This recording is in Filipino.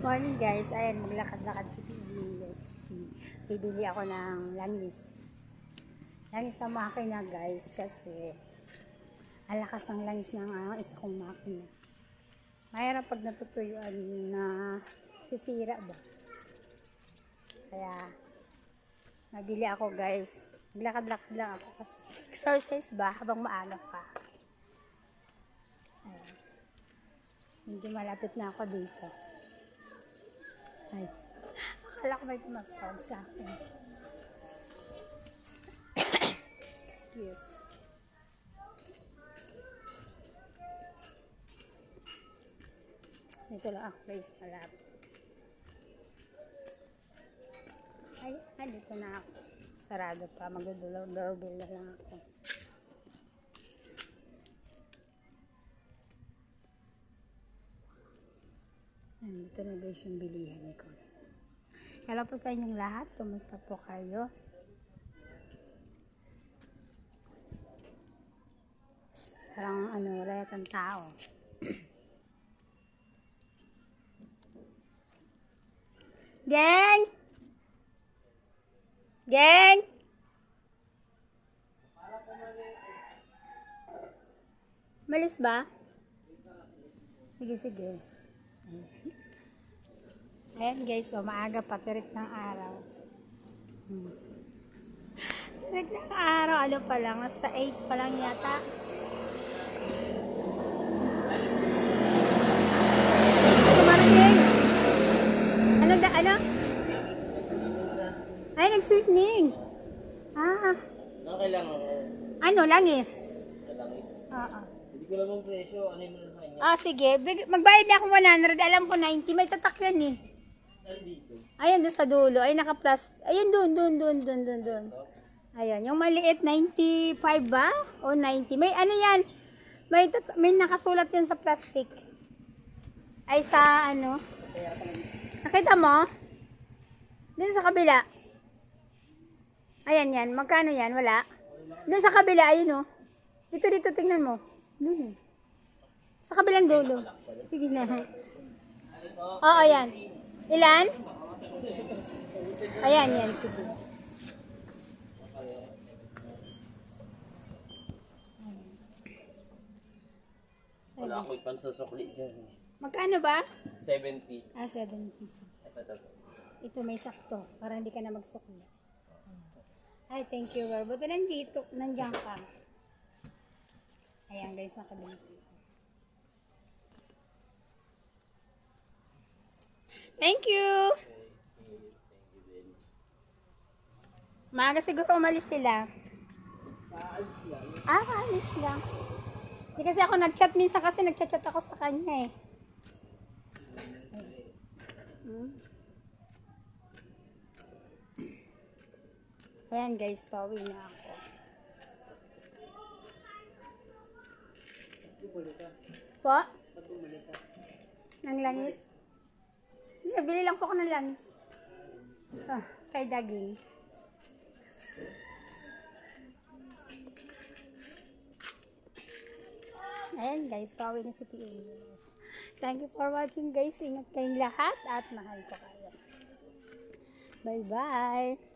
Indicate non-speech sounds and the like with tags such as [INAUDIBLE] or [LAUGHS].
Morning guys, ayan maglakad-lakad si Pilipinas kasi bibili ako ng langis. Langis na makina guys kasi ang lakas ng langis ng uh, isa kong makina. Mayroon pag natutuyuan na sisira ba. Kaya nabili ako guys. Maglakad-lakad lang ako kasi exercise ba habang maaga pa. Ayan. Hindi malapit na ako dito. Ay, akala ko may tumatawag sa akin. Excuse. Dito lang ako guys, malapit. Ay, ay, dito na ako. Sarado pa, mag-doorbell na lang ako. Dito na guys yung bilihan ko. Hello po sa inyong lahat. Kumusta po kayo? Parang ano, wala yatang tao. [CLEARS THROAT] Geng! Geng! Malis ba? Sige, sige. Guys, so maaga pa, tirik ng araw. Hmm. Tirik ng araw, ano pa lang, hasta 8 pa lang yata. Kumarating! Ano da, ano? Ay, nag-swimming. Ah, Okay lang. ano, langis. Langis. Oo. Hindi ko lang ang presyo. Ano yung kanya? Ah, sige. Magbayad na ako 100. Alam ko 90. May tatak yan eh. Doon sa dulo. Ay, naka-plus. Ayun, doon, doon, doon, doon, doon, doon. Ayun, yung maliit, 95 ba? O 90? May ano yan? May, may nakasulat yan sa plastic. Ay, sa ano? Nakita mo? Dito sa kabila. Ayan yan. Magkano yan? Wala? Doon sa kabila, ayun o. Dito, dito, tingnan mo. Doon eh. Sa kabilang dulo. Sige na. [LAUGHS] Oo, yan. Ilan? Ayan, yan. Sige. Wala akong pansusukli dyan. Magkano ba? 70. Ah, 70. Sige. Ito, ito. Ito may sakto. Para hindi ka na magsukli. Ay, thank you, Lord. Buti nandito, nandiyan ka. Ayan, guys, nakabili. Thank you! Maaga siguro umalis sila. Ah, alis lang. Hindi kasi ako nag-chat minsan kasi nag-chat ako sa kanya eh. Ayan guys, pauwi na ako. Po? Ng langis? Nagbili lang po ako ng langis. Ah, kay daging. Ayan guys, pauwi na si PA. Thank you for watching guys. Ingat kayong lahat at mahal ko kayo. Bye-bye.